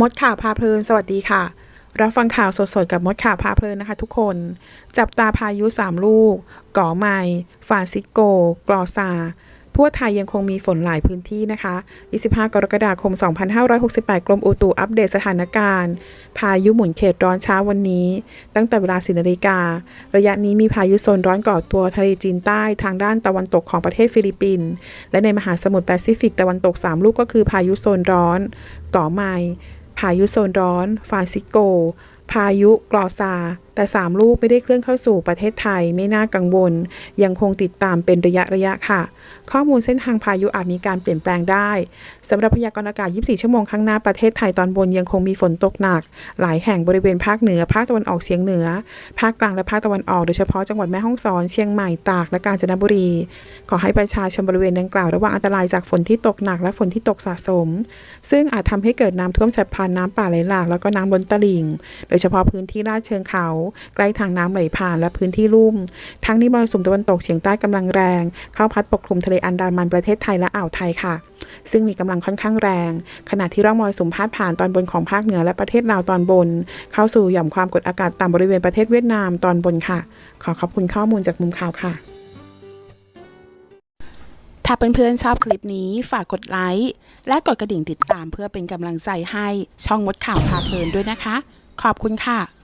มดข่าวพาเพลิน สวัสดีค่ะ รับฟังข่าวสดๆ กับมดข่าวพาเพลินนะคะทุกคน จับตาพายุ 3 ลูก ก่อไมฟานซิโกกรอซา ทั่วไทยยังคงมีฝนหลายพื้นที่นะคะ 25 กรกฎาคม 2568 กรมอุตุอัปเดตสถานการณ์ พายุหมุนเขตร้อนเช้าวันนี้ ตั้งแต่เวลา10นาฬิกา ระยะนี้มีพายุโซนร้อนก่อตัวทะเลจีนใต้ทางด้านตะวันตกของประเทศฟิลิปปินส์และในมหาสมุทรแปซิฟิกตะวันตก 3 ลูกก็คือพายุโซนร้อนก่อไม พายุโซนร้อนฟานซิโก พายุกลอซา แต่ 3 ลูกไม่ได้เคลื่อนเข้าสู่ประเทศไทยไม่น่ากังวล ยังคงติดตามเป็นระยะระยะค่ะ ข้อมูลเส้นทางพายุอาจมีการเปลี่ยนแปลงได้สำหรับพยากรณ์อากาศ 24 ชั่วโมงข้างหน้าประเทศไทยตอนบนยังคงมีฝนตกหนัก หลายแห่งบริเวณภาคเหนือภาคตะวันออกเฉียงเหนือ ภาคกลางและภาคตะวันออกโดยเฉพาะจังหวัดแม่ฮ่องสอนเชียงใหม่ตากและกาญจนบุรี ขอให้ประชาชนบริเวณดังกล่าวระวังอันตรายจากฝนที่ตกหนักและฝนที่ตกสะสม ซึ่งอาจทำให้เกิดน้ำท่วมฉับพลันน้ำป่าไหลหลากแล้วก็น้ำล้นตลิ่ง โดยเฉพาะพื้นที่ลาดเชิงเขาใกล้ทางน้ำไหลผ่านและพื้นที่ลุ่ม ทั้งนี้มรสุมตะวันตกเฉียงใต้กำลังแรง เข้าพัดปกคลุมทะเลอันดามันประเทศไทยและอ่าวไทยค่ะ ซึ่งมีกำลังค่อนข้างแรง ขณะที่ร่องมรสุมพาดผ่านตอนบนของภาคเหนือและประเทศลาวตอนบน เข้าสู่หย่อมความกดอากาศต่ำบริเวณประเทศเวียดนามตอนบนค่ะ ขอขอบคุณข้อมูลจากมุมข่าวค่ะ ถ้าเพื่อนๆชอบคลิปนี้ฝากกดไลค์และกดกระดิ่งติดตามเพื่อเป็นกำลังใจให้ช่องมดข่าวพาเพลินด้วยนะคะ ขอบคุณค่ะ